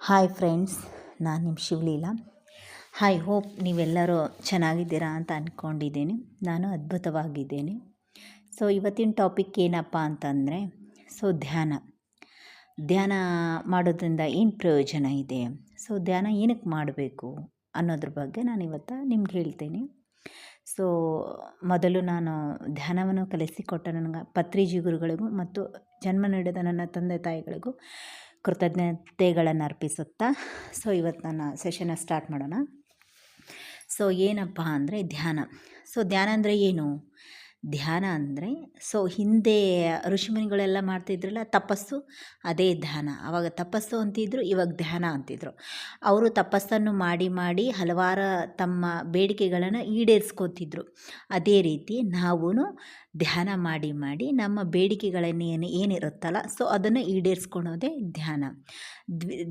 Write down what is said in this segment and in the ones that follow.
Hi friends ನಾನು ನಿಮ್ಮ Shivaleela. Hi hope ನೀವೆಲ್ಲರೂ ಚೆನ್ನಾಗಿದ್ದೀರಾ ಅಂತ ಅಂದ್ಕೊಂಡಿದ್ದೀನಿ ನಾನು ಅದ್ಭುತವಾಗಿದ್ದೀನಿ. ಸೊ ಇವತ್ತಿನ ಟಾಪಿಕ್ ಏನಪ್ಪ ಅಂತಂದರೆ ಸೊ ಧ್ಯಾನ. ಧ್ಯಾನ ಮಾಡೋದ್ರಿಂದ ಏನು ಪ್ರಯೋಜನ ಇದೆ? ಸೊ ಧ್ಯಾನ ಏನಕ್ಕೆ ಮಾಡಬೇಕು ಅನ್ನೋದ್ರ ಬಗ್ಗೆ ನಾನು ಇವತ್ತು ನಿಮ್ಗೆ ಹೇಳ್ತೀನಿ. ಸೊ ಮೊದಲು ನಾನು ಧ್ಯಾನವನ್ನು ಕಲಿಸಿಕೊಟ್ಟ ನನಗೆ ಪತ್ರಿಜಿ ಗುರುಗಳಿಗೂ ಮತ್ತು ಜನ್ಮ ನೀಡಿದ ನನ್ನ ತಂದೆ ತಾಯಿಗಳಿಗೂ ಕೃತಜ್ಞತೆಗಳನ್ನು ಅರ್ಪಿಸುತ್ತಾ ಸೊ ಇವತ್ತು ನನ್ನ ಸೆಷನ್ನ ಸ್ಟಾರ್ಟ್ ಮಾಡೋಣ. ಸೊ ಏನಪ್ಪ ಅಂದರೆ ಧ್ಯಾನ. ಸೊ ಧ್ಯಾನ ಅಂದರೆ ಏನು? ಧ್ಯಾನ ಅಂದರೆ ಸೊ ಹಿಂದೆ ಋಷಿಮುನಿಗಳೆಲ್ಲ ಮಾಡ್ತಿದ್ರಲ್ಲ ತಪಸ್ಸು, ಅದೇ ಧ್ಯಾನ. ಆವಾಗ ತಪಸ್ಸು ಅಂತಿದ್ರು, ಇವಾಗ ಧ್ಯಾನ ಅಂತಿದ್ರು. ಅವರು ತಪಸ್ಸನ್ನು ಮಾಡಿ ಮಾಡಿ ಹಲವಾರು ತಮ್ಮ ಬೇಡಿಕೆಗಳನ್ನು ಈಡೇರಿಸ್ಕೋತಿದ್ರು. ಅದೇ ರೀತಿ ನಾವೂ ಧ್ಯಾನ ಮಾಡಿ ಮಾಡಿ ನಮ್ಮ ಬೇಡಿಕೆಗಳನ್ನೇನು ಏನು, ಏನಿರುತ್ತಲ್ಲ ಸೊ ಅದನ್ನು ಈಡೇರಿಸ್ಕೊಳೋದೇ ಧ್ಯಾನ.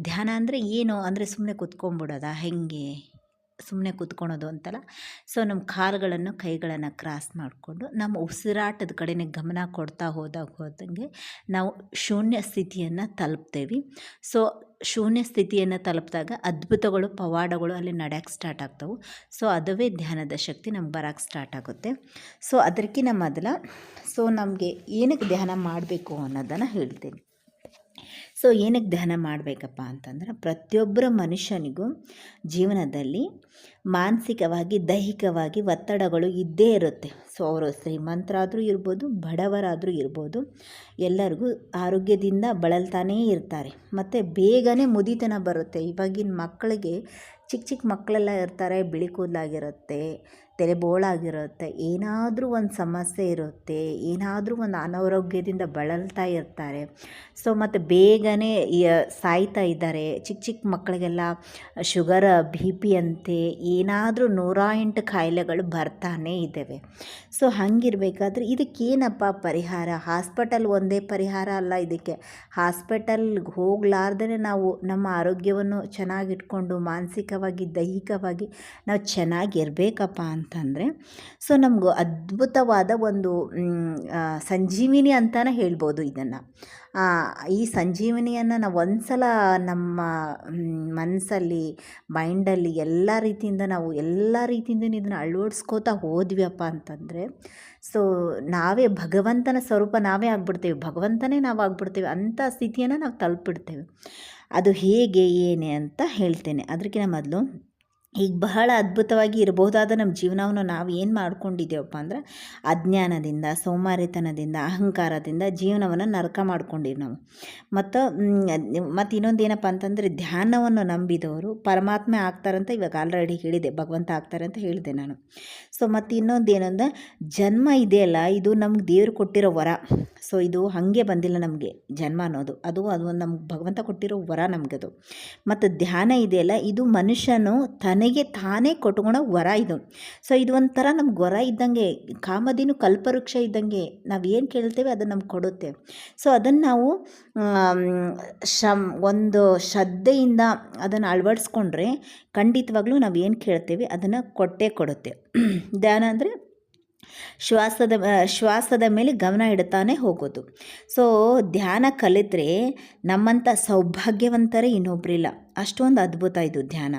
ಧ್ಯಾನ ಅಂದರೆ ಏನು? ಅಂದರೆ ಸುಮ್ಮನೆ ಕುತ್ಕೊಂಡ್ಬಿಡೋದಾ? ಹೇಗೆ? ಸುಮ್ಮನೆ ಕೂತ್ಕೊಳೋದು ಅಂತಲ್ಲ. ಸೊ ನಮ್ಮ ಕಾಲುಗಳನ್ನು ಕೈಗಳನ್ನು ಕ್ರಾಸ್ ಮಾಡಿಕೊಂಡು ನಮ್ಮ ಉಸಿರಾಟದ ಕಡೆನೇ ಗಮನ ಕೊಡ್ತಾ ಹೋದಾಗ ಹೋದಂಗೆ ನಾವು ಶೂನ್ಯ ಸ್ಥಿತಿಯನ್ನು ತಲುಪ್ತೇವೆ. ಸೊ ಶೂನ್ಯ ಸ್ಥಿತಿಯನ್ನು ತಲುಪಿದಾಗ ಅದ್ಭುತಗಳು, ಪವಾಡಗಳು ಅಲ್ಲಿ ನಡೆಯೋಕ್ಕೆ ಸ್ಟಾರ್ಟ್ ಆಗ್ತವೆ. ಸೊ ಅದವೇ ಧ್ಯಾನದ ಶಕ್ತಿ ನಮ್ಗೆ ಬರೋಕ್ಕೆ ಸ್ಟಾರ್ಟ್ ಆಗುತ್ತೆ. ಸೊ ಅದಕ್ಕಿಂತ ಮೊದಲ ಸೊ ನಮಗೆ ಏನಕ್ಕೆ ಧ್ಯಾನ ಮಾಡಬೇಕು ಅನ್ನೋದನ್ನು ಹೇಳ್ತೀನಿ. ಸೊ ಏನಕ್ಕೆ ಧ್ಯಾನ ಮಾಡಬೇಕಪ್ಪ ಅಂತಂದ್ರೆ ಪ್ರತಿಯೊಬ್ಬರ ಮನುಷ್ಯನಿಗೂ ಜೀವನದಲ್ಲಿ ಮಾನಸಿಕವಾಗಿ, ದೈಹಿಕವಾಗಿ ಒತ್ತಡಗಳು ಇದ್ದೇ ಇರುತ್ತೆ. ಸೊ ಅವರು ಶ್ರೀಮಂತರಾದರೂ ಇರ್ಬೋದು, ಬಡವರಾದರೂ ಇರ್ಬೋದು, ಎಲ್ಲರಿಗೂ ಆರೋಗ್ಯದಿಂದ ಬಳಲ್ತಾನೇ ಇರ್ತಾರೆ. ಮತ್ತು ಬೇಗನೆ ಮುದಿತನ ಬರುತ್ತೆ. ಇವಾಗಿನ ಮಕ್ಕಳಿಗೆ ಚಿಕ್ಕ ಚಿಕ್ಕ ಮಕ್ಕಳೆಲ್ಲ ಇರ್ತಾರೆ, ಬಿಳಿ ಕೂದಲಾಗಿರುತ್ತೆ ತಲೆ ಬೋಳಾಗಿರುತ್ತೆ ಏನಾದರೂ ಒಂದು ಸಮಸ್ಯೆ ಇರುತ್ತೆ, ಏನಾದರೂ ಒಂದು ಅನಾರೋಗ್ಯದಿಂದ ಬಳಲ್ತಾ ಇರ್ತಾರೆ. ಸೊ ಮತ್ತು ಬೇಗನೆ ಸಾಯ್ತಾ ಇದ್ದಾರೆ. ಚಿಕ್ಕ ಚಿಕ್ಕ ಮಕ್ಕಳಿಗೆಲ್ಲ ಶುಗರ್, ಬಿ ಪಿ ಅಂತೆ ಏನಾದರೂ ನೂರ ಎಂಟು ಕಾಯಿಲೆಗಳು ಬರ್ತಾನೇ ಇದ್ದಾವೆ. ಸೊ ಹಂಗಿರಬೇಕಾದ್ರೆ ಇದಕ್ಕೇನಪ್ಪ ಪರಿಹಾರ? ಹಾಸ್ಪಿಟಲ್ ಒಂದೇ ಪರಿಹಾರ ಅಲ್ಲ ಇದಕ್ಕೆ. ಹಾಸ್ಪಿಟಲ್ಗೆ ಹೋಗ್ಲಾರ್ದೇ ನಾವು ನಮ್ಮ ಆರೋಗ್ಯವನ್ನು ಚೆನ್ನಾಗಿಟ್ಕೊಂಡು ಮಾನಸಿಕವಾಗಿ ದೈಹಿಕವಾಗಿ ನಾವು ಚೆನ್ನಾಗಿರ್ಬೇಕಪ್ಪ ಅಂತಂದರೆ, ಸೊ ನಮಗೂ ಅದ್ಭುತವಾದ ಒಂದು ಸಂಜೀವಿನಿ ಅಂತಲೇ ಹೇಳ್ಬೋದು ಇದನ್ನು. ಈ ಸಂಜೀವಿನಿಯನ್ನು ನಾವು ಒಂದು ಸಲ ನಮ್ಮ ಮನಸ್ಸಲ್ಲಿ ಮೈಂಡಲ್ಲಿ ಎಲ್ಲ ರೀತಿಯಿಂದ ನಾವು ಎಲ್ಲ ರೀತಿಯಿಂದ ಇದನ್ನು ಅಳವಡಿಸ್ಕೋತಾ ಹೋದ್ವಿಯಪ್ಪ ಅಂತಂದರೆ, ಸೊ ನಾವೇ ಭಗವಂತನ ಸ್ವರೂಪ ನಾವೇ ಆಗ್ಬಿಡ್ತೇವೆ, ಭಗವಂತನೇ ನಾವು ಆಗ್ಬಿಡ್ತೇವೆ ಅಂಥ ಸ್ಥಿತಿಯನ್ನು ನಾವು ತಲುಪಿಡ್ತೇವೆ. ಅದು ಹೇಗೆ, ಏನೇ ಅಂತ ಹೇಳ್ತೇನೆ. ಅದಕ್ಕಿಂತ ಮೊದಲು ಈಗ ಬಹಳ ಅದ್ಭುತವಾಗಿ ಇರಬಹುದಾದ ನಮ್ಮ ಜೀವನವನ್ನು ನಾವು ಏನು ಮಾಡ್ಕೊಂಡಿದ್ದೇವಪ್ಪ ಅಂದ್ರೆ ಅಜ್ಞಾನದಿಂದ, ಸೋಮಾರಿತನದಿಂದ, ಅಹಂಕಾರದಿಂದ ಜೀವನವನ್ನು ನರಕ ಮಾಡ್ಕೊಂಡಿವಿ ನಾವು. ಮತ್ತು ಮತ್ತು ಇನ್ನೊಂದು ಏನಪ್ಪ ಅಂತಂದರೆ ಧ್ಯಾನವನ್ನು ನಂಬಿದವರು ಪರಮಾತ್ಮ ಆಗ್ತಾರಂತ ಇವಾಗ ಆಲ್ರೆಡಿ ಹೇಳಿದೆ, ಭಗವಂತ ಆಗ್ತಾರೆ ಅಂತ ಹೇಳಿದೆ ನಾನು. ಸೊ ಮತ್ತು ಇನ್ನೊಂದು ಏನಂದ್ರೆ ಜನ್ಮ ಇದೆಯಲ್ಲ ಇದು ನಮ್ಗೆ ದೇವರು ಕೊಟ್ಟಿರೋ ವರ. ಸೊ ಇದು ಹಾಗೆ ಬಂದಿಲ್ಲ ನಮಗೆ ಜನ್ಮ ಅನ್ನೋದು. ಅದು ಅದು ನಮ್ಗೆ ಭಗವಂತ ಕೊಟ್ಟಿರೋ ವರ ನಮಗದು. ಮತ್ತು ಧ್ಯಾನ ಇದೆಯಲ್ಲ ಇದು ಮನುಷ್ಯನು ತನ್ನ ಮನೆಗೆ ತಾನೇ ಕೊಟ್ಕೊಳೋ ವರ ಇದು. ಸೊ ಇದು ಒಂಥರ ನಮ್ಗೆ ವರ ಇದ್ದಂಗೆ ಕಾಮದಿನು ಕಲ್ಪವೃಕ್ಷ ಇದ್ದಂಗೆ ನಾವು ಏನು ಕೇಳ್ತೇವೆ ಅದನ್ನು ನಮ್ಗೆ ಕೊಡುತ್ತೆ ಸೊ ಅದನ್ನು ನಾವು ಶಮ್ ಒಂದು ಶ್ರದ್ಧೆಯಿಂದ ಅದನ್ನು ಅಳವಡಿಸ್ಕೊಂಡ್ರೆ ಖಂಡಿತವಾಗ್ಲೂ ನಾವು ಏನು ಕೇಳ್ತೇವೆ ಅದನ್ನು ಕೊಟ್ಟೇ ಕೊಡುತ್ತೆ ಧ್ಯಾನ ಅಂದರೆ ಶ್ವಾಸದ ಶ್ವಾಸದ ಮೇಲೆ ಗಮನ ಇಡ್ತಾನೆ ಹೋಗೋದು. ಸೊ ಧ್ಯಾನ ಕಲಿತರೆ ನಮ್ಮಂಥ ಸೌಭಾಗ್ಯವಂತರೇ ಇನ್ನೊಬ್ಬರಿಲ್ಲ ಅಷ್ಟೊಂದು ಅದ್ಭುತ ಇದು ಧ್ಯಾನ.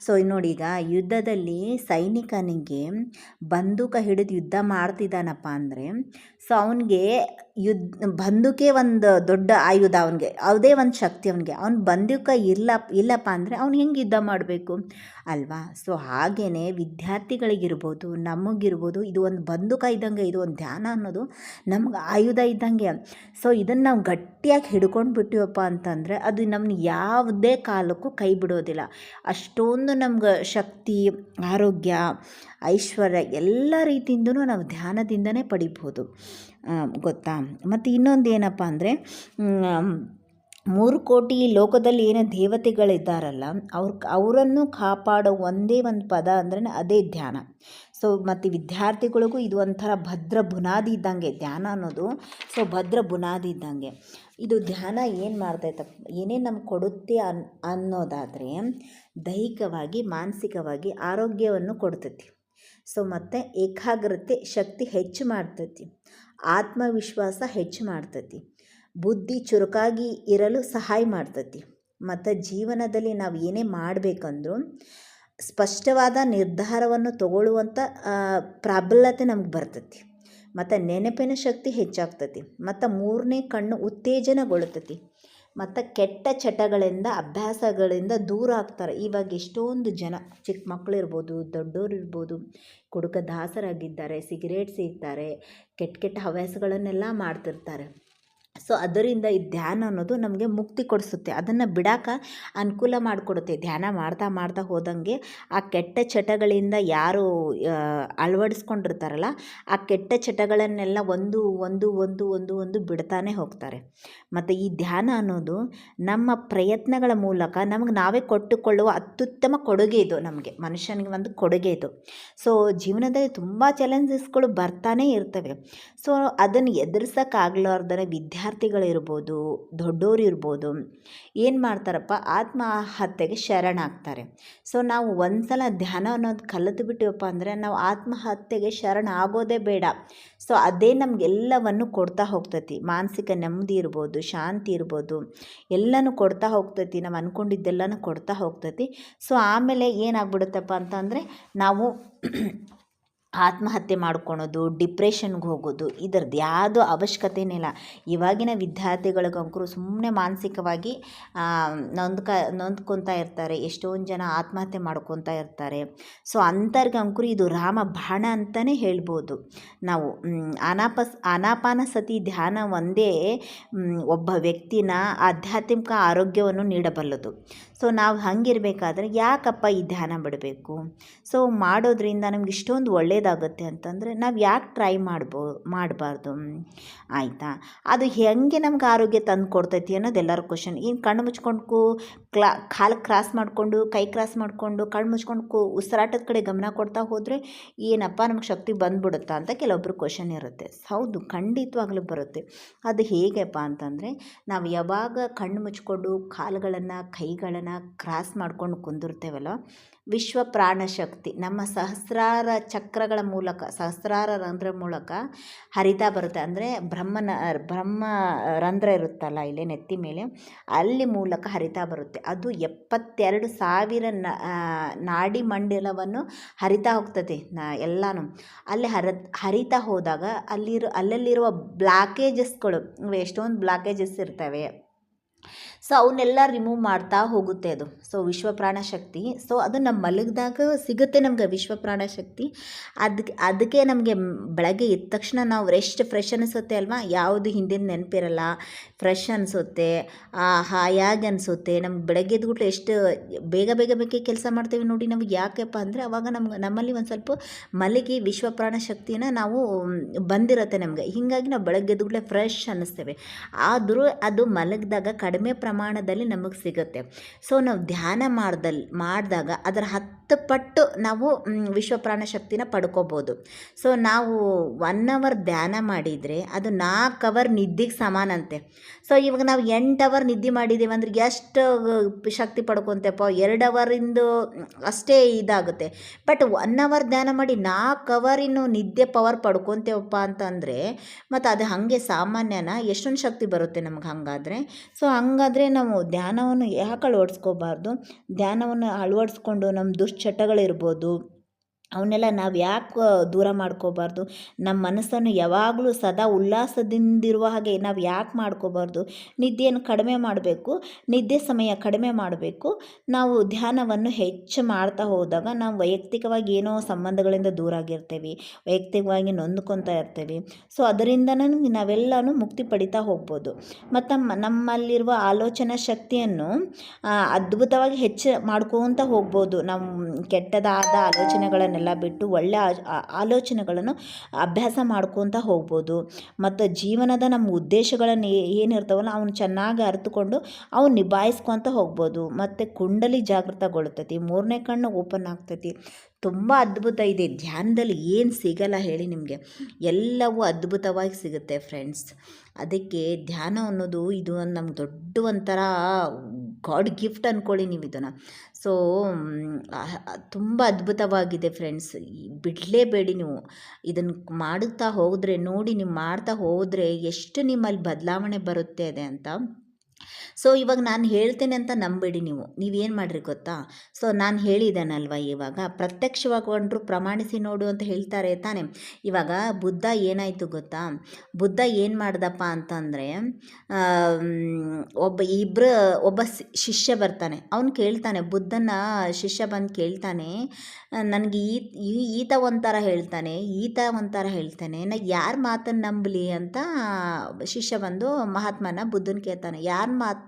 ಸೊ ನೋಡಿ ಈಗ ಯುದ್ಧದಲ್ಲಿ ಸೈನಿಕನಿಗೆ ಬಂದೂಕ ಹಿಡಿದು ಯುದ್ಧ ಮಾಡ್ತಿದ್ದಾನಪ್ಪ ಅಂದರೆ ಸೊ ಅವನಿಗೆ ಯುದ್ಧ, ಬಂದೂಕೆ ಒಂದು ದೊಡ್ಡ ಆಯುಧ ಅವನಿಗೆ ಯಾವುದೇ ಒಂದು ಶಕ್ತಿ ಅವನಿಗೆ. ಅವ್ನು ಬಂದೂಕ ಇಲ್ಲ ಇಲ್ಲಪ್ಪ ಅಂದರೆ ಅವ್ನು ಹೆಂಗೆ ಯುದ್ಧ ಮಾಡಬೇಕು? ಅಲ್ವಾ? ಸೊ ಹಾಗೇ ವಿದ್ಯಾರ್ಥಿಗಳಿಗಿರ್ಬೋದು, ನಮಗಿರ್ಬೋದು, ಇದು ಒಂದು ಬಂದೂಕ ಇದ್ದಂಗೆ, ಇದು ಒಂದು ಧ್ಯಾನ ಅನ್ನೋದು ನಮ್ಗೆ ಆಯುಧ ಇದ್ದಂಗೆ. ಸೊ ಇದನ್ನು ನಾವು ಗಟ್ಟಿಯಾಗಿ ಹಿಡ್ಕೊಂಡು ಬಿಟ್ಟಿವಪ್ಪ ಅಂತಂದರೆ ಅದು ನಮ್ಮನ್ನ ಯಾವುದೇ ಕಾಲಕ್ಕೂ ಕೈ ಬಿಡೋದಿಲ್ಲ. ಅಷ್ಟೊಂದು ನಮ್ಗೆ ಶಕ್ತಿ, ಆರೋಗ್ಯ, ಐಶ್ವರ್ಯ, ಎಲ್ಲ ರೀತಿಯಿಂದನೂ ನಾವು ಧ್ಯಾನದಿಂದನೇ ಪಡಿಬೋದು. ಗೊತ್ತಾ? ಮತ್ತು ಇನ್ನೊಂದು ಏನಪ್ಪ ಅಂದರೆ ಮೂರು ಕೋಟಿ ಲೋಕದಲ್ಲಿ ಏನು ದೇವತೆಗಳಿದ್ದಾರಲ್ಲ, ಅವ್ರ ಅವರನ್ನು ಕಾಪಾಡೋ ಒಂದೇ ಒಂದು ಪದ ಅಂದ್ರೆ ಅದೇ ಧ್ಯಾನ. ಸೊ, ಮತ್ತು ವಿದ್ಯಾರ್ಥಿಗಳಿಗೂ ಇದು ಒಂಥರ ಭದ್ರ ಬುನಾದಿ ಇದ್ದಂಗೆ, ಧ್ಯಾನ ಅನ್ನೋದು. ಸೊ, ಭದ್ರ ಬುನಾದಿ ಇದ್ದಂಗೆ. ಇದು ಧ್ಯಾನ ಏನು ಮಾಡ್ತೈತೆ, ಏನೇನು ನಮ್ಗೆ ಕೊಡುತ್ತೆ ಅನ್, ಅನ್ನೋದಾದರೆ, ದೈಹಿಕವಾಗಿ, ಮಾನಸಿಕವಾಗಿ ಆರೋಗ್ಯವನ್ನು ಕೊಡ್ತೈತಿ. ಸೊ, ಮತ್ತು ಏಕಾಗ್ರತೆ, ಶಕ್ತಿ ಹೆಚ್ಚು ಮಾಡ್ತೈತಿ. ಆತ್ಮವಿಶ್ವಾಸ ಹೆಚ್ಚು ಮಾಡ್ತತಿ. ಬುದ್ಧಿ ಚುರುಕಾಗಿ ಇರಲು ಸಹಾಯ ಮಾಡ್ತತಿ. ಮತ್ತು ಜೀವನದಲ್ಲಿ ನಾವು ಏನೇ ಮಾಡಬೇಕಂದ್ರೂ ಸ್ಪಷ್ಟವಾದ ನಿರ್ಧಾರವನ್ನು ತಗೊಳ್ಳುವಂಥ ಪ್ರಾಬಲ್ಯತೆ ನಮ್ಗೆ ಬರ್ತತಿ. ಮತ್ತು ನೆನಪಿನ ಶಕ್ತಿ ಹೆಚ್ಚಾಗ್ತತಿ. ಮತ್ತು ಮೂರನೇ ಕಣ್ಣು ಉತ್ತೇಜನಗೊಳ್ತತಿ. ಮತ್ತು ಕೆಟ್ಟ ಚಟಗಳಿಂದ, ಅಭ್ಯಾಸಗಳಿಂದ ದೂರ ಆಗ್ತಾರೆ. ಇವಾಗ ಎಷ್ಟೊಂದು ಜನ ಚಿಕ್ಕ ಮಕ್ಕಳು ಇರ್ಬೋದು, ದೊಡ್ಡೋರು ಇರ್ಬೋದು, ಕುಡುಕ ದಾಸರಾಗಿದ್ದಾರೆ, ಸಿಗರೇಟ್ ಸೇದ್ತಾರೆ ಕೆಟ್ಟ ಕೆಟ್ಟ ಹವ್ಯಾಸಗಳನ್ನೆಲ್ಲ ಮಾಡ್ತಿರ್ತಾರೆ. ಸೊ ಅದರಿಂದ ಈ ಧ್ಯಾನ ಅನ್ನೋದು ನಮಗೆ ಮುಕ್ತಿ ಕೊಡಿಸುತ್ತೆ. ಅದನ್ನು ಬಿಡಾಕ ಅನುಕೂಲ ಮಾಡಿಕೊಡುತ್ತೆ. ಧ್ಯಾನ ಮಾಡ್ತಾ ಮಾಡ್ತಾ ಹೋದಂಗೆ ಆ ಕೆಟ್ಟ ಚಟಗಳಿಂದ ಯಾರು ಅಳವಡಿಸ್ಕೊಂಡಿರ್ತಾರಲ್ಲ, ಆ ಕೆಟ್ಟ ಚಟಗಳನ್ನೆಲ್ಲ ಒಂದು ಒಂದು ಒಂದು ಒಂದು ಒಂದು ಬಿಡ್ತಾನೆ ಹೋಗ್ತಾರೆ. ಮತ್ತು ಈ ಧ್ಯಾನ ಅನ್ನೋದು ನಮ್ಮ ಪ್ರಯತ್ನಗಳ ಮೂಲಕ ನಮಗೆ ನಾವೇ ಕೊಟ್ಟುಕೊಳ್ಳುವ ಅತ್ಯುತ್ತಮ ಕೊಡುಗೆ ಇದು ನಮಗೆ. ಮನುಷ್ಯನಿಗೆ ಒಂದು ಕೊಡುಗೆ ಇದು. ಸೊ ಜೀವನದಲ್ಲಿ ತುಂಬ ಚಾಲೆಂಜಸ್ಗಳು ಬರ್ತಾನೆ ಇರ್ತವೆ. ಸೊ ಅದನ್ನು ಎದುರಿಸೋಕ್ಕಾಗ್ಲಾರ್ದನೆ ವಿದ್ಯಾರ್ಥಿಗಳಿರ್ಬೋದು ದೊಡ್ಡೋರು ಇರ್ಬೋದು ಏನು ಮಾಡ್ತಾರಪ್ಪ? ಆತ್ಮಹತ್ಯೆಗೆ ಶರಣಾಗ್ತಾರೆ. ಸೊ, ನಾವು ಒಂದು ಸಲ ಧ್ಯಾನ ಅನ್ನೋದು ಕಲಿತು ಬಿಟ್ಟಿವಪ್ಪ ಅಂದರೆ ನಾವು ಆತ್ಮಹತ್ಯೆಗೆ ಶರಣ ಆಗೋದೇ ಬೇಡ. ಸೊ, ಅದೇ ನಮಗೆಲ್ಲವನ್ನು ಕೊಡ್ತಾ ಹೋಗ್ತೈತಿ. ಮಾನಸಿಕ ನೆಮ್ಮದಿ ಇರ್ಬೋದು, ಶಾಂತಿ ಇರ್ಬೋದು, ಎಲ್ಲನೂ ಕೊಡ್ತಾ ಹೋಗ್ತೈತಿ. ನಾವು ಅಂದ್ಕೊಂಡಿದ್ದೆಲ್ಲನೂ ಕೊಡ್ತಾ ಹೋಗ್ತೈತಿ. ಸೊ, ಆಮೇಲೆ ಏನಾಗ್ಬಿಡುತ್ತಪ್ಪ ಅಂತಂದರೆ, ನಾವು ಆತ್ಮಹತ್ಯೆ ಮಾಡ್ಕೊಳೋದು ಡಿಪ್ರೆಷನ್ಗೆ ಹೋಗೋದು ಇದರದ್ದು ಯಾವುದೂ ಅವಶ್ಯಕತೆನೇ ಇಲ್ಲ. ಇವಾಗಿನ ವಿದ್ಯಾರ್ಥಿಗಳಿಗಂಕರು ಸುಮ್ಮನೆ ಮಾನಸಿಕವಾಗಿ ನೊಂದ್ಕ, ನೊಂದ್ಕೊತಾ ಇರ್ತಾರೆ, ಎಷ್ಟೊಂದು ಜನ ಆತ್ಮಹತ್ಯೆ ಮಾಡ್ಕೊತಾ ಇರ್ತಾರೆ. ಸೊ ಅಂಥವ್ರಿಗಂಕರು ಇದು ರಾಮ ಬಾಣ ಅಂತಲೇ ಹೇಳ್ಬೋದು. ನಾವು ಅನಾಪಸ್ ಅನಾಪಾನಸತಿ ಧ್ಯಾನ ಒಂದೇ ಒಬ್ಬ ವ್ಯಕ್ತಿನ ಆಧ್ಯಾತ್ಮಿಕ ಆರೋಗ್ಯವನ್ನು ನೀಡಬಲ್ಲದು. ಸೊ ನಾವು ಹಂಗಿರಬೇಕಾದ್ರೆ ಯಾಕಪ್ಪ ಈ ಧ್ಯಾನ ಬಿಡಬೇಕು? ಸೊ ಮಾಡೋದ್ರಿಂದ ನಮ್ಗೆ ಇಷ್ಟೊಂದು ಒಳ್ಳೆಯದಾಗುತ್ತೆ ಅಂತಂದರೆ ನಾವು ಯಾಕೆ ಟ್ರೈ ಮಾಡ್ಬೋ, ಮಾಡಬಾರ್ದು? ಆಯಿತಾ? ಅದು ಹೆಂಗೆ ನಮ್ಗೆ ಆರೋಗ್ಯ ತಂದು ಕೊಡ್ತೈತಿ ಅನ್ನೋದು ಎಲ್ಲರ ಕ್ವಶನ್ ಏನು ಕಣ್ಣು ಮುಚ್ಕೊಂಡು ಕ್ಲಾ, ಕಾಲು ಕ್ರಾಸ್ ಮಾಡಿಕೊಂಡು, ಕೈ ಕ್ರಾಸ್ ಮಾಡಿಕೊಂಡು, ಕಣ್ಣು ಮುಚ್ಕೊಂಡು ಕು, ಉಸಿರಾಟದ ಕಡೆ ಗಮನ ಕೊಡ್ತಾ ಹೋದರೆ ಏನಪ್ಪ ನಮ್ಗೆ ಶಕ್ತಿ ಬಂದ್ಬಿಡುತ್ತಾ ಅಂತ ಕೆಲವೊಬ್ರು ಕ್ವಶನ್ ಇರುತ್ತೆ. ಹೌದು, ಖಂಡಿತವಾಗ್ಲೂ ಬರುತ್ತೆ. ಅದು ಹೇಗೆಪ್ಪ ಅಂತಂದರೆ ನಾವು ಯಾವಾಗ ಕಣ್ಣು ಮುಚ್ಕೊಂಡು ಕಾಲುಗಳನ್ನು, ಕೈಗಳನ್ನು ಕ್ರಾಸ್ ಮಾಡ್ಕೊಂಡು ಕುಂದಿರ್ತೇವಲ್ಲ, ವಿಶ್ವ ಪ್ರಾಣಶಕ್ತಿ ನಮ್ಮ ಸಹಸ್ರಾರ ಚಕ್ರಗಳ ಮೂಲಕ, ಸಹಸ್ರಾರ ರಂಧ್ರ ಮೂಲಕ ಹರಿತಾ ಬರುತ್ತೆ. ಅಂದರೆ ಬ್ರಹ್ಮನ, ಬ್ರಹ್ಮ ರಂಧ್ರ ಇರುತ್ತಲ್ಲ, ಇಲ್ಲಿ ನೆತ್ತಿ ಮೇಲೆ, ಅಲ್ಲಿ ಮೂಲಕ ಹರಿತಾ ಬರುತ್ತೆ. ಅದು ಎಪ್ಪತ್ತೆರಡು ಸಾವಿರ ನಾಡಿ ಮಂಡಲವನ್ನು ಹರಿತಾ ಹೋಗ್ತದೆ ಎಲ್ಲನೂ. ಅಲ್ಲಿ ಹರ, ಹರಿತಾ ಹೋದಾಗ ಅಲ್ಲಿರೋ, ಅಲ್ಲಲ್ಲಿರುವ ಬ್ಲಾಕೇಜಸ್ಗಳು ಎಷ್ಟೊಂದು ಬ್ಲಾಕೇಜಸ್ ಇರ್ತವೆ. ಸೊ ಅವನ್ನೆಲ್ಲ ರಿಮೂವ್ ಮಾಡ್ತಾ ಹೋಗುತ್ತೆ ಅದು. ಸೊ ವಿಶ್ವ ಶಕ್ತಿ. ಸೊ ಅದು ನಮ್ಮ ಮಲಗಿದಾಗ ಸಿಗುತ್ತೆ ನಮ್ಗೆ ವಿಶ್ವ ಶಕ್ತಿ. ಅದಕ್ಕೆ ಅದಕ್ಕೆ ನಮಗೆ ಬೆಳಗ್ಗೆ ಎದ್ದ ತಕ್ಷಣ ನಾವು ರೆಸ್ಟ್ ಫ್ರೆಶ್ ಅನಿಸುತ್ತೆ ಅಲ್ವಾ? ಯಾವುದು ಹಿಂದಿನ ನೆನಪಿರಲ್ಲ. ಫ್ರೆಶ್ ಅನಿಸುತ್ತೆ. ಹಾಯಾಗಿ ಅನಿಸುತ್ತೆ. ನಮ್ಗೆ ಬೆಳಗ್ಗೆ ಎದ್ಬಿಟ್ಟು ಎಷ್ಟು ಬೇಗ ಬೇಗ ಬೇಗ ಕೆಲಸ ಮಾಡ್ತೇವೆ ನೋಡಿ ನಮಗೆ ಯಾಕೆಪ್ಪ ಅಂದರೆ ಅವಾಗ ನಮ್ಗೆ ನಮ್ಮಲ್ಲಿ ಒಂದು ಸ್ವಲ್ಪ ಮಲಗಿ ವಿಶ್ವ ಶಕ್ತಿನ ನಾವು ಬಂದಿರುತ್ತೆ ನಮಗೆ. ಹೀಗಾಗಿ ನಾವು ಬೆಳಗ್ಗೆ ಎದ್ದುಗಳೇ ಫ್ರೆಶ್ ಅನ್ನಿಸ್ತೇವೆ ಆದರೂ ಅದು ಮಲಗಿದಾಗ ಕಡಿಮೆ ಪ್ರಮಾಣದಲ್ಲಿ ನಮಗೆ ಸಿಗುತ್ತೆ. ಸೊ ನಾವು ಧ್ಯಾನ ಮಾಡ್ದಲ್ಲಿ ಮಾಡಿದಾಗ ಅದರ ಹತ್ತು ಪಟ್ಟು ನಾವು ವಿಶ್ವ ಶಕ್ತಿನ ಪಡ್ಕೋಬೋದು. ಸೊ ನಾವು ಒನ್ ಅವರ್ ಧ್ಯಾನ ಮಾಡಿದರೆ ಅದು ನಾಲ್ಕು ಅವರ್ ನಿದ್ದೆಗೆ ಸಮಾನಂತೆ ಸೊ ಇವಾಗ ನಾವು ಎಂಟು ಅವರ್ ನಿದ್ದೆ ಮಾಡಿದ್ದೀವಿ ಅಂದ್ರೆ ಎಷ್ಟು ಶಕ್ತಿ ಪಡ್ಕೊತೇಪ ಎರಡು ಅವರಿಂದು ಅಷ್ಟೇ ಇದಾಗುತ್ತೆ. ಬಟ್ ಒನ್ ಅವರ್ ಧ್ಯಾನ ಮಾಡಿ ನಾಲ್ಕು ಅವರಿನ್ನು ನಿದ್ದೆ ಪವರ್ ಪಡ್ಕೊತೇವಪ್ಪ ಅಂತಂದರೆ, ಮತ್ತು ಅದು ಹಾಗೆ ಸಾಮಾನ್ಯನ ಎಷ್ಟೊಂದು ಶಕ್ತಿ ಬರುತ್ತೆ ನಮ್ಗೆ ಹಾಗಾದರೆ. ಸೊ ಹಂಗಾದ್ರೆ ನಾವು ಧ್ಯಾನವನ್ನು ಯಾಕೆ ಅಳವಡಿಸ್ಕೋಬಾರ್ದು? ಧ್ಯಾನವನ್ನು ಅಳವಡಿಸ್ಕೊಂಡು ನಮ್ಮ ದುಶ್ಚಟಗಳಿರ್ಬೋದು. ಅವನ್ನೆಲ್ಲ ನಾವು ಯಾಕೆ ದೂರ ಮಾಡ್ಕೋಬಾರ್ದು? ನಮ್ಮ ಮನಸ್ಸನ್ನು ಯಾವಾಗಲೂ ಸದಾ ಉಲ್ಲಾಸದಿಂದಿರುವ ಹಾಗೆ ನಾವು ಯಾಕೆ ಮಾಡ್ಕೋಬಾರ್ದು? ನಿದ್ದೆಯನ್ನು ಕಡಿಮೆ ಮಾಡಬೇಕು, ನಿದ್ದೆ ಸಮಯ ಕಡಿಮೆ ಮಾಡಬೇಕು. ನಾವು ಧ್ಯಾನವನ್ನು ಹೆಚ್ಚು ಮಾಡ್ತಾ ಹೋದಾಗ ನಾವು ವೈಯಕ್ತಿಕವಾಗಿ ಏನೋ ಸಂಬಂಧಗಳಿಂದ ದೂರ ಆಗಿರ್ತೇವೆ, ವೈಯಕ್ತಿಕವಾಗಿ ನೊಂದ್ಕೊತಾ ಇರ್ತೇವೆ. ಸೊ ಅದರಿಂದ ನಾವೆಲ್ಲನೂ ಮುಕ್ತಿ ಪಡಿತಾ ಹೋಗ್ಬೋದು. ಮತ್ತು ನಮ್ಮಲ್ಲಿರುವ ಆಲೋಚನಾ ಶಕ್ತಿಯನ್ನು ಅದ್ಭುತವಾಗಿ ಹೆಚ್ಚು ಮಾಡ್ಕೊತ ಹೋಗ್ಬೋದು. ನಮ್ಮ ಕೆಟ್ಟದಾದ ಆಲೋಚನೆಗಳನ್ನು ಎಲ್ಲ ಬಿಟ್ಟು ಒಳ್ಳೆಯ ಆಲೋಚನೆಗಳನ್ನು ಅಭ್ಯಾಸ ಮಾಡ್ಕೊತ ಹೋಗ್ಬೋದು. ಮತ್ತು ಜೀವನದ ನಮ್ಮ ಉದ್ದೇಶಗಳನ್ನು ಏನಿರ್ತಾವಲ್ಲ ಅವನು ಚೆನ್ನಾಗಿ ಅರಿತುಕೊಂಡು ಅವ್ನು ನಿಭಾಯಿಸ್ಕೊತ ಹೋಗ್ಬೋದು. ಮತ್ತು ಕುಂಡಲಿ ಜಾಗೃತಗೊಳ್ತೈತಿ ಮೂರನೇ ಕಣ್ಣು ಓಪನ್ ಆಗ್ತೈತಿ. ತುಂಬ ಅದ್ಭುತ ಇದೆ. ಧ್ಯಾನದಲ್ಲಿ ಏನು ಸಿಗಲ್ಲ ಹೇಳಿ ನಿಮಗೆ. ಎಲ್ಲವೂ ಅದ್ಭುತವಾಗಿ ಸಿಗುತ್ತೆ ಫ್ರೆಂಡ್ಸ್. ಅದಕ್ಕೆ ಧ್ಯಾನ ಅನ್ನೋದು ಇದು ನಮ್ಗೆ ದೊಡ್ಡ ಒಂಥರ ಗಾಡ್ ಗಿಫ್ಟ್ ಅಂದ್ಕೊಳ್ಳಿ ನೀವು ಇದನ್ನು. ಸೊ ತುಂಬ ಅದ್ಭುತವಾಗಿದೆ ಫ್ರೆಂಡ್ಸ್. ಬಿಡಲೇಬೇಡಿ ನೀವು. ಇದನ್ನು ಮಾಡುತ್ತಾ ಹೋದರೆ, ನೋಡಿ, ನೀವು ಮಾಡ್ತಾ ಹೋದರೆ ಎಷ್ಟು ನಿಮ್ಮಲ್ಲಿ ಬದಲಾವಣೆ ಬರುತ್ತೆ ಅದೇ ಅಂತ. ಸೊ ಇವಾಗ ನಾನು ಹೇಳ್ತೇನೆ ಅಂತ ನಂಬಿಡಿ ನೀವು. ನೀವೇನು ಮಾಡಿರಿ ಗೊತ್ತಾ? ಸೊ ನಾನು ಹೇಳಿದ್ದೇನಲ್ವ ಇವಾಗ? ಪ್ರತ್ಯಕ್ಷವಾಗೊಂಡ್ರು ಪ್ರಮಾಣಿಸಿ ನೋಡು ಅಂತ ಹೇಳ್ತಾರೆ ತಾನೆ. ಇವಾಗ ಬುದ್ಧ ಏನಾಯಿತು ಗೊತ್ತಾ? ಬುದ್ಧ ಏನು ಮಾಡ್ದಪ್ಪ ಅಂತಂದರೆ ಒಬ್ಬ ಇಬ್ಬರು ಒಬ್ಬ ಶಿಷ್ಯ ಬರ್ತಾನೆ. ಅವನು ಕೇಳ್ತಾನೆ, ಬುದ್ಧನ ಶಿಷ್ಯ ಬಂದು ಕೇಳ್ತಾನೆ ನನಗೆ ಈ ಈತ ಒಂಥರ ಹೇಳ್ತಾನೆ, ಈತ ಒಂಥರ ಹೇಳ್ತಾನೆ, ನಾ ಯಾರ ಮಾತನ್ನು ನಂಬಲಿ ಅಂತ ಶಿಷ್ಯ ಬಂದು ಮಹಾತ್ಮನ ಬುದ್ಧನ ಕೇಳ್ತಾನೆ. ಯಾರ ಮಾತು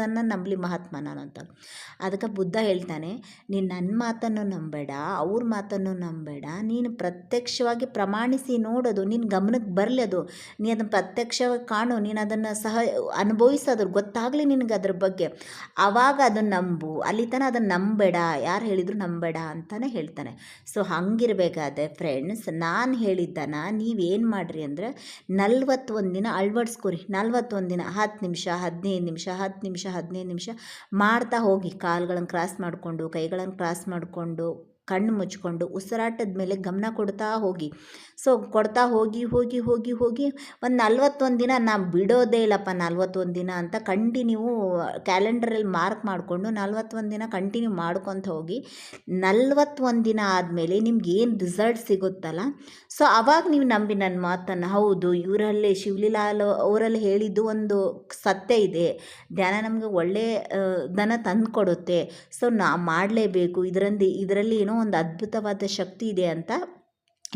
ಮಾತನ್ನು ನಂಬಲಿ ಮಹಾತ್ಮ ನಾನು ಅಂತ. ಅದಕ್ಕೆ ಬುದ್ಧ ಹೇಳ್ತಾನೆ, ನೀನು ನನ್ನ ಮಾತನ್ನು ನಂಬೇಡ ಅವ್ರ ಮಾತನ್ನು ನಂಬೇಡ ನೀನು ಪ್ರತ್ಯಕ್ಷವಾಗಿ ಪ್ರಮಾಣಿಸಿ ನೋಡೋದು ನಿನ್ನ ಗಮನಕ್ಕೆ ಬರಲಿ ಅದು. ನೀ ಅದನ್ನು ಪ್ರತ್ಯಕ್ಷವಾಗಿ ಕಾಣು, ನೀನು ಅದನ್ನು ಸಹ ಅನುಭವಿಸೋದ್ರ ಗೊತ್ತಾಗಲಿ ನಿನಗೆ ಅದ್ರ ಬಗ್ಗೆ. ಆವಾಗ ಅದನ್ನು ನಂಬು, ಅಲ್ಲಿ ತನಕ ಅದನ್ನು ನಂಬೇಡ ಯಾರು ಹೇಳಿದ್ರು ನಂಬೇಡ ಅಂತಾನೆ ಹೇಳ್ತಾನೆ. ಸೊ ಹಂಗಿರಬೇಕಾದ್ರೆ ಫ್ರೆಂಡ್ಸ್ ನಾನು ಹೇಳಿದ್ದನ ನೀವೇನು ಮಾಡಿರಿ ಅಂದರೆ ನಲ್ವತ್ತೊಂದು ದಿನ ಅಳ್ವಡಿಸ್ಕೊರಿ ನಲ್ವತ್ತೊಂದು ದಿನ ಹತ್ತು ನಿಮಿಷ, ಹದಿನೈದು ನಿಮಿಷ, ಹತ್ತು ನಿಮಿಷ ಹದಿನೈದು ನಿಮಿಷ ಮಾಡ್ತಾ ಹೋಗಿ ಕಾಲುಗಳನ್ನು ಕ್ರಾಸ್ ಮಾಡಿಕೊಂಡು ಕೈಗಳನ್ನು ಕ್ರಾಸ್ ಮಾಡಿಕೊಂಡು ಕಣ್ಣು ಮುಚ್ಕೊಂಡು ಉಸಿರಾಟದ ಮೇಲೆ ಗಮನ ಕೊಡ್ತಾ ಹೋಗಿ. ಸೊ ಕೊಡ್ತಾ ಹೋಗಿ ಹೋಗಿ ಹೋಗಿ ಹೋಗಿ ಒಂದು ನಲ್ವತ್ತೊಂದು ದಿನ ನಾ ಬಿಡೋದೇ ಇಲ್ಲಪ್ಪ ನಲ್ವತ್ತೊಂದು ದಿನ ಅಂತ ಕಂಟಿನ್ಯೂ ಕ್ಯಾಲೆಂಡರಲ್ಲಿ ಮಾರ್ಕ್ ಮಾಡಿಕೊಂಡು ನಲ್ವತ್ತೊಂದು ದಿನ ಕಂಟಿನ್ಯೂ ಮಾಡ್ಕೊತ ಹೋಗಿ. ನಲ್ವತ್ತೊಂದು ದಿನ ಆದಮೇಲೆ ನಿಮ್ಗೆ ಏನು ರಿಸಲ್ಟ್ ಸಿಗುತ್ತಲ್ಲ? ಸೊ ಅವಾಗ ನೀವು ನಂಬಿ ನನ್ನ ಮಾತನ್ನು. ಹೌದು, ಇವರಲ್ಲಿ ಶಿವಲೀಲಾಲ್ ಅವರಲ್ಲಿ ಹೇಳಿದ್ದು ಒಂದು ಸತ್ಯ ಇದೆ. ಧ್ಯಾನ ನಮಗೆ ಒಳ್ಳೆಯ ದನ ತಂದು ಕೊಡುತ್ತೆ ಸೊ ನಾ ಮಾಡಲೇಬೇಕು. ಇದರಲ್ಲಿ ಇದರಲ್ಲಿ ಏನೋ ಒಂದು ಅದ್ಭುತವಾದ ಶಕ್ತಿ ಇದೆ ಅಂತ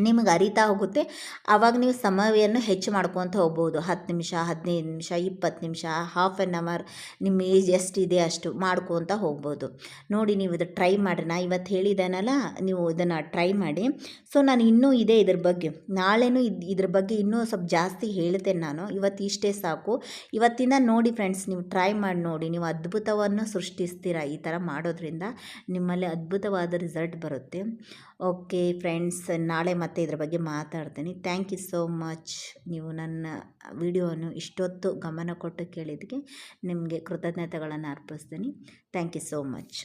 ನಿಮಗೆ ಅರಿತಾ ಹೋಗುತ್ತೆ. ಆವಾಗ ನೀವು ಸಮಯವನ್ನು ಹೆಚ್ಚು ಮಾಡ್ಕೊತ ಹೋಗ್ಬೋದು. ಹತ್ತು ನಿಮಿಷ, ಹದಿನೈದು ನಿಮಿಷ, ಇಪ್ಪತ್ತು ನಿಮಿಷ ಹಾಫ್ ಆ್ಯನ್ ಅವರ್ ನಿಮ್ಮ ಏಜ್ ಎಷ್ಟಿದೆ ಅಷ್ಟು ಮಾಡ್ಕೊತ ಹೋಗ್ಬೋದು. ನೋಡಿ ನೀವು ಇದು ಟ್ರೈ ಮಾಡಿರಿ. ನಾ ಇವತ್ತು ಹೇಳಿದ್ದೇನಲ್ಲ ನೀವು ಇದನ್ನು ಟ್ರೈ ಮಾಡಿ. ಸೊ ನಾನು ಇನ್ನೂ ಇದೆ ಇದ್ರ ಬಗ್ಗೆ. ನಾಳೆನೂ ಇದು, ಇದ್ರ ಬಗ್ಗೆ ಇನ್ನೂ ಸ್ವಲ್ಪ ಜಾಸ್ತಿ ಹೇಳ್ತೇನೆ ನಾನು. ಇವತ್ತು ಇಷ್ಟೇ ಸಾಕು. ಇವತ್ತಿಂದ ನೋಡಿ ಫ್ರೆಂಡ್ಸ್ ನೀವು ಟ್ರೈ ಮಾಡಿ ನೋಡಿ. ನೀವು ಅದ್ಭುತವನ್ನು ಸೃಷ್ಟಿಸ್ತೀರಾ ಈ ಥರ ಮಾಡೋದ್ರಿಂದ ನಿಮ್ಮಲ್ಲಿ ಅದ್ಭುತವಾದ ರಿಸಲ್ಟ್ ಬರುತ್ತೆ. ಓಕೆ ಫ್ರೆಂಡ್ಸ್ ನಾಳೆ ಮತ್ತೆ ಇದ್ರ ಬಗ್ಗೆ ಮಾತಾಡ್ತೀನಿ. ಥ್ಯಾಂಕ್ ಯು ಸೋ ಮಚ್ ನೀವು ನನ್ನ ವಿಡಿಯೋವನ್ನು ಇಷ್ಟೊತ್ತು ಗಮನ ಕೊಟ್ಟು ಕೇಳಿದ್ದಕ್ಕೆ ನಿಮಗೆ ಕೃತಜ್ಞತೆಗಳನ್ನು ಅರ್ಪಿಸ್ತೀನಿ. Thank you so much